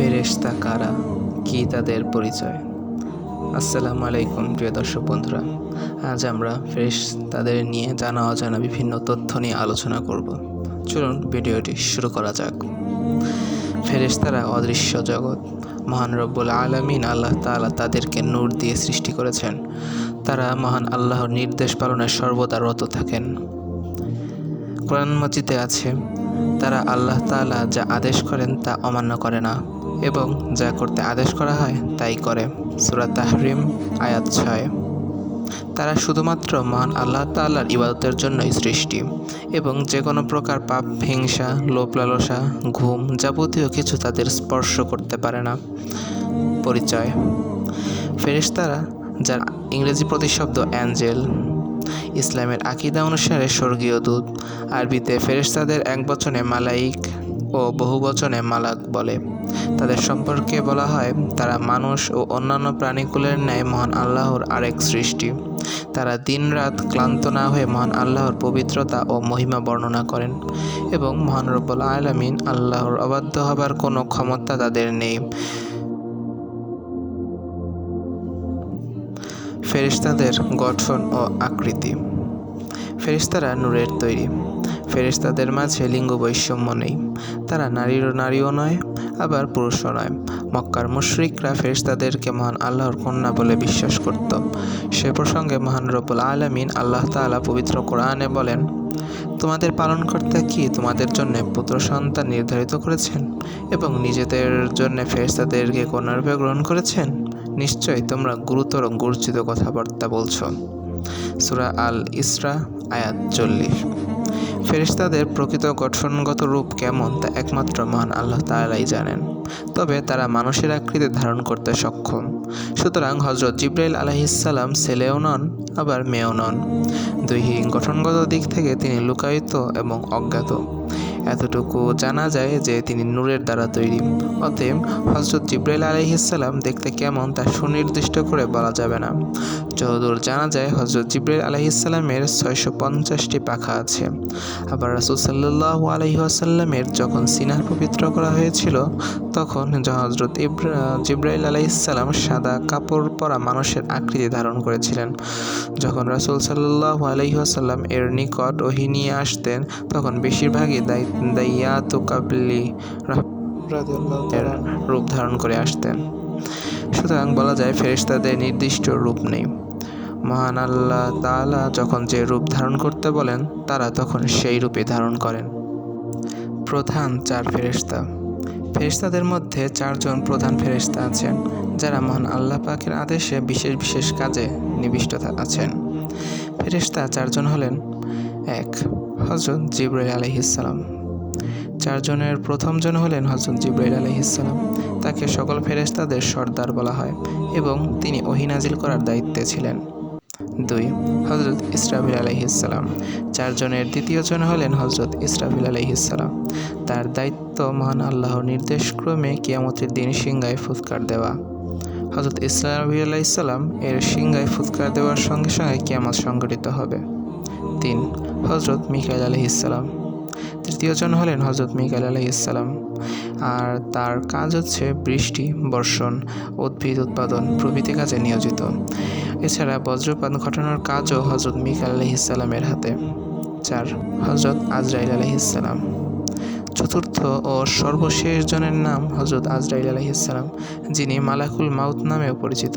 ফেরেশতা কারা? কি তাদের পরিচয়? আসসালামু আলাইকুম, প্রিয় দর্শক বন্ধুরা। আজ আমরা ফ্রেশ তাদের নিয়ে জানা অজানা বিভিন্ন তথ্য নিয়ে আলোচনা করব। চলুন ভিডিওটি শুরু করা যাক। ফেরেশতারা অদৃশ্য জগৎ, মহান রব্বুল আলমিন আল্লাহ তাআলা তাদেরকে নূর দিয়ে সৃষ্টি করেছেন। তারা মহান আল্লাহর নির্দেশ পালনে সর্বদা রত থাকেন। কোরআন মজিদে আছে, তারা আল্লাহ তাআলা যা আদেশ করেন তা অমান্য করে না। এবং যা করতে আদেশ করা হয়, তাই করে। সুরা তাহরিম, আয়াত ছয়। তারা শুধুমাত্র মহান আল্লাহ তাআলার ইবাদতের জন্যই সৃষ্টি এবং যে কোনো প্রকার পাপ, হিংসা লোভ লালসা ঘুম যাবতীয় কিছু তাদের স্পর্শ করতে পারে না। পরিচয়। ফেরেশতারা, যার ইংরেজি প্রতিশব্দ অ্যাঞ্জেল, ইসলামের আকিদা অনুসারে স্বর্গীয় দূত, আরবিতে ফেরেশতাদের এক বচনে মালাইক ও বহু বচনে মালাক বলে। তাদের সম্পর্কে বলা হয়, তারা মানুষ ও অন্যান্য প্রাণীকুলের ন্যায় মহান আল্লাহর আরেক সৃষ্টি। তারা দিনরাত ক্লান্ত না হয়ে মহান আল্লাহর পবিত্রতা ও মহিমা বর্ণনা করেন এবং মহান রব্বুল আলমিন আল্লাহর অবাধ্য হবার কোনো ক্ষমতা তাদের নেই। ফেরেশতাদের গঠন ও আকৃতি। ফেরেশতারা নূরের তৈরি। ফেরেশতাদের মাঝে লিঙ্গ বৈষম্য নেই। তারা নারীর নারীও নয়, আবার পুরুষও নয়। মক্কার মুশরিকরা ফেরেশতাদেরকে মহান আল্লাহর কন্যা বলে বিশ্বাস করত। সে প্রসঙ্গে মহান রব্বুল আলমিন আল্লাহ তাআলা পবিত্র কোরআনে বলেন, তোমাদের পালনকর্তা কি তোমাদের জন্য পুত্র সন্তান নির্ধারিত করেছেন? এবং নিজেদের জন্য ফেরেশতাদেরকে কন্যারূপে গ্রহণ করেছেন? নিশ্চয়ই তোমরা গুরুতর গর্জিত কথাবার্তা বলছো। সুরা আল ইসরা আয়াত চল্লিশ। ফেরেশতাদের প্রকৃত গঠনগত রূপ কেমন তা একমাত্র মহান আল্লাহ তালাই জানেন। তবে তারা মানুষের আকৃতি ধারণ করতে সক্ষম। সুতরাং হজরত জিব্রাইল আলাইহিসাল্লাম ছেলেও নন, আবার মেয়েও নন। দৈহিক গঠনগত দিক থেকে তিনি লুকায়িত এবং অজ্ঞাত। এতটুকু জানা যায় যে তিনি নূরের দ্বারা তৈরি। অতএব হজরত জিব্রাইল আলহিসাল্লাম দেখতে কেমন তা সুনির্দিষ্ট করে বলা যাবে না। যতদূর জানা যায় হজরত জিব্রাইল আলহিসাল্লামের ছয়শো পঞ্চাশটি পাখা আছে। আবার রাসুল সাল্লাহ আলহিহাসাল্লামের যখন সিনার পবিত্র করা হয়েছিল, তখন হজরত ইব্রা, জিব্রাইল আলাইসাল্লাম সাদা কাপড় পরা মানুষের আকৃতি ধারণ করেছিলেন, যখন রাসুল সাল্লাহ আলহিহাসাল্লাম এর নিকট ওহি আসতেন, তখন বেশিরভাগই দায়িত্ব দাইয়াতু কাবলি এর রূপ ধারণ করে আসতেন। সুতরাং বলা যায় ফেরেশতাদের নির্দিষ্ট রূপ নেই। মহান আল্লাহ তাআলা যখন যে রূপ ধারণ করতে বলেন তারা তখন সেই রূপে ধারণ করেন। প্রধান চার ফেরেশতা। ফেরেশতাদের মধ্যে চারজন প্রধান ফেরেশতা আছেন যারা মহান আল্লাহ পাকের আদেশে বিশেষ বিশেষ কাজে নিবিষ্ট আছেন। ফেরেশতা চারজন হলেন এক হজরত জিব্রাইল আলহিসাল্লাম চারজনের প্রথমজন হলেন হজরত জিব্রাইল আলহিসাল্লাম তাকে সকল ফেরেশতাদের সর্দার বলা হয় এবং তিনি ওহিনাজিল করার দায়িত্বে ছিলেন। দুই হজরত ইসরাফিল আলহিসাল্লাম চারজনের দ্বিতীয়জন হলেন হজরত ইসরাফিল আলহিসাল্লাম তার দায়িত্ব মহান আল্লাহর নির্দেশক্রমে কিয়ামতের দিন সিংগায় ফুৎকার দেওয়া। হজরত ইসলামী আলাইসাল্লাম এর সিংগায় ফুৎকার দেওয়ার সঙ্গে সঙ্গে কিয়ামত সংঘটিত হবে। তিন হজরত মিকাইল আলহিসাল্লাম তৃতীয়জন হলেন হজরত মিকাইল আলহিসাল্লাম আর তার কাজ হচ্ছে বৃষ্টি, বর্ষণ, উদ্ভিদ উৎপাদন প্রভৃতি কাজে নিয়োজিত। এছাড়া বজ্রপাত ঘটানোর কাজও হজরত মিকাইল আলহিসাল্লামের হাতে। চার হজরত আজরাইল আলহিসাল্লাম চতুর্থ ও সর্বশেষ জনের নাম হজরত আজরাইল আলহিসাল্লাম যিনি মালাকুল মাউত নামেও পরিচিত।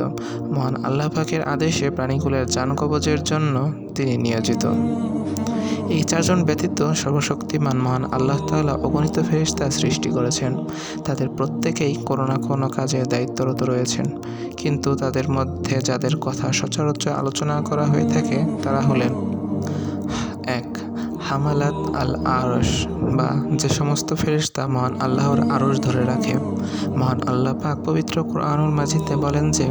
মহান আল্লাহ পাকের আদেশে প্রাণীকুলের যান কবজের জন্য তিনি নিয়োজিত। এই চারজন ব্যতীত সর্বশক্তিমান মহান আল্লাহ তালা অগণিত ফেরিস্তা সৃষ্টি করেছেন। তাদের প্রত্যেকেই কোনো না কোনো কাজে দায়িত্বরত রয়েছেন। কিন্তু তাদের মধ্যে যাদের কথা সচরাচর আলোচনা করা হয়ে থাকে, তারা হলেন হামালাত আল আরস বা যে সমস্ত ফেরিস্তা মহান আল্লাহর আরস ধরে রাখে। মহান আল্লাহ পাক পবিত্র কোরআনুল মাজিদে বলেন যে,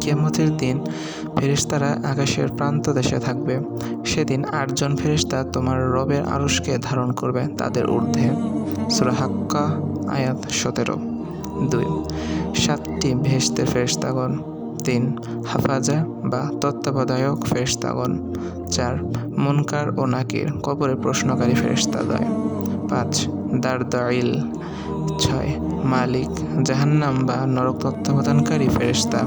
কিয়ামতের দিন ফেরিস্তারা আকাশের প্রান্ত দেশে থাকবে। সেদিন আটজন ফেরিস্তা তোমার রবের আরসকে ধারণ করবে তাদের ঊর্ধ্বে। সুরা হাক্কা আয়াত সতেরো। দুই, সাতটি ভেস্তের ফেরিস্তাগণ তিন হাফাজা বা তত্ত্বাবধায়ক ফেরেশতাগণ। চার, মুনকার ও নাকির কবরে প্রশ্নকারী ফেরেশতাদয়। পাঁচ দারদাইল ছয়, মালিক জাহান্নাম বা নরক তত্ত্বাবধানকারী ফেরেশতা।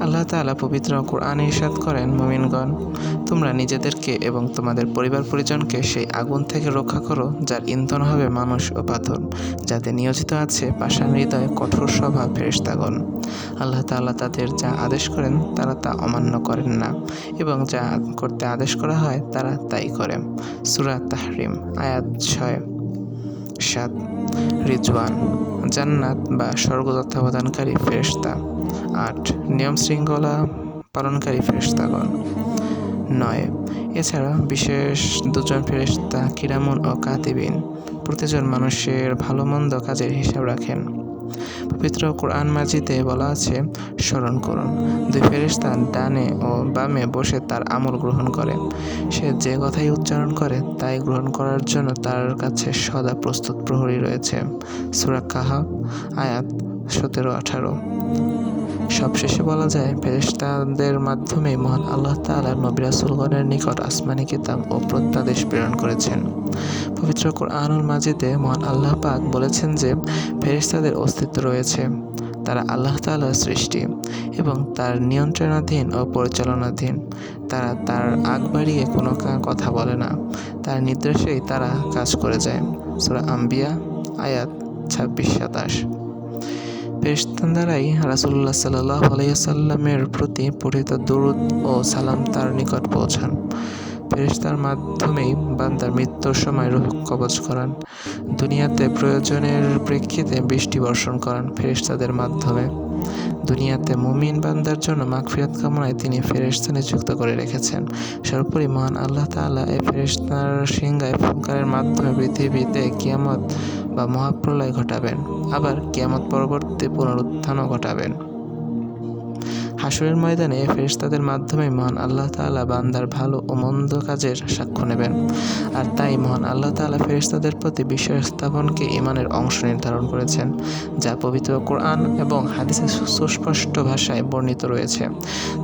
আল্লাহ তাআলা পবিত্র কোরআনে ইরশাদ করেন, মুমিনগণ, তোমরা নিজেদেরকে এবং তোমাদের পরিবার পরিজনকে সেই আগুন থেকে রক্ষা করো, যার ইন্ধন হবে মানুষ ও পাথর, যাতে নিয়োজিত আছে পাষাণ হৃদয় কঠোর স্বভাব ফেরেশতাগণ। আল্লাহ তাআলা তাদের যা আদেশ করেন, তারা তা অমান্য করেন না এবং যা করতে আদেশ করা হয়, তারা তাই করে। সূরা তাহরিম, আয়াত ছয়। সাত রিজওয়ান, জান্নাত বা স্বর্গ তত্ত্বাবধানকারী ফেরেশতা। আট, নিয়ম শৃঙ্খলা পালনকারী ফেরেশতাগণ। নয়, এছাড়া বিশেষ দুজন ফেরেশতা কিরামুন ও কাতিবিন, প্রতিজন মানুষের ভালো মন্দ কাজের হিসাব রাখেন। পবিত্র কোরআন মাজিদে বলা আছে, স্মরণ করুন। দুই ফেরিস্তান ডানে ও বামে বসে তার আমল গ্রহণ করে। সে যে কথাই উচ্চারণ করে, তাই গ্রহণ করার জন্য তার কাছে সদা প্রস্তুত প্রহরী রয়েছে। সুরাক্ষাহা আয়াত সতেরো আঠারো। সবশেষে বলা যায়, ফেরেশতাদের মাধ্যমে মহান আল্লাহ তাআলা নবী রাসূলগণের নিকট আসমানি কিতাব ও প্রত্যাদেশ প্রেরণ করেছেন। পবিত্র কোরআনুল মাজিদে মহান আল্লাহ পাক বলেছেন যে, ফেরেশতাদের অস্তিত্ব রয়েছে, তারা আল্লাহ তাআলার সৃষ্টি এবং তার নিয়ন্ত্রণাধীন ও পরিচালনাধীন। তারা তার আগ বাড়িয়ে কোনো কথা বলে না, তার নির্দেশেই তারা কাজ করে যায়। সূরা আম্বিয়া, আয়াত ছাব্বিশ সাতাশ। ফেরেশতান দ্বারাই সাল্লাহ আলাইসাল্লামের প্রতি পঠিত দরুদ ও সালাম তার নিকট পৌঁছান। ফেরেশতার মাধ্যমেই বান্দার মৃত্যুর সময় রূহ কবজ করান। দুনিয়াতে প্রয়োজনের প্রেক্ষিতে বৃষ্টি বর্ষণ করান ফেরেশতাদের মাধ্যমে। দুনিয়াতে মুমিন বান্দার জন্য মাগফিরাত কামনায় তিনি ফেরেশতা নিযুক্ত করে রেখেছেন। সর্বোপরি মহান আল্লাহ তাআলা এই ফেরেশতার সিংহায় ফুৎকারের মাধ্যমে পৃথিবীতে কিয়ামত বা মহাপ্রলয় ঘটাবেন। আবার কিয়ামত পরবর্তী পুনরুত্থানও ঘটাবেন। হাসরের ময়দানে ফেরেশতাদের মাধ্যমে মহান আল্লাহ তাআলা বান্দার ভালো ও মন্দ কাজের সাক্ষ্য নেবেন। আর তাই মহান আল্লাহ তাআলা ফেরেশতাদের প্রতি বিশ্বাস স্থাপনকে ইমানের অংশ নির্ধারণ করেছেন, যা পবিত্র কোরআন এবং হাদিসে সুস্পষ্ট ভাষায় বর্ণিত রয়েছে।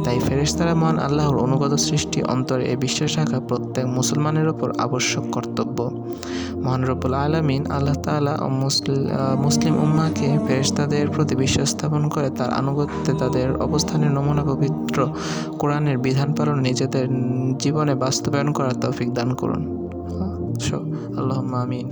তাই ফেরেশতারা মহান আল্লাহর অনুগত সৃষ্টি অন্তরে এই বিশ্বাস রাখা প্রত্যেক মুসলমানের ওপর আবশ্যক কর্তব্য। মহান রব্বুল আলমিন আল্লাহ আহ, মুসলিম উম্মাকে ফেরেস্তাদের প্রতি বিশ্বাস স্থাপন করে তার আনুগত্যে তাদের অবস্থানের নমুনা পবিত্র কোরআনের বিধান পালন নিজেদের জীবনে বাস্তবায়ন করার তৌফিক দান করুন। আল্লাহ আমিন।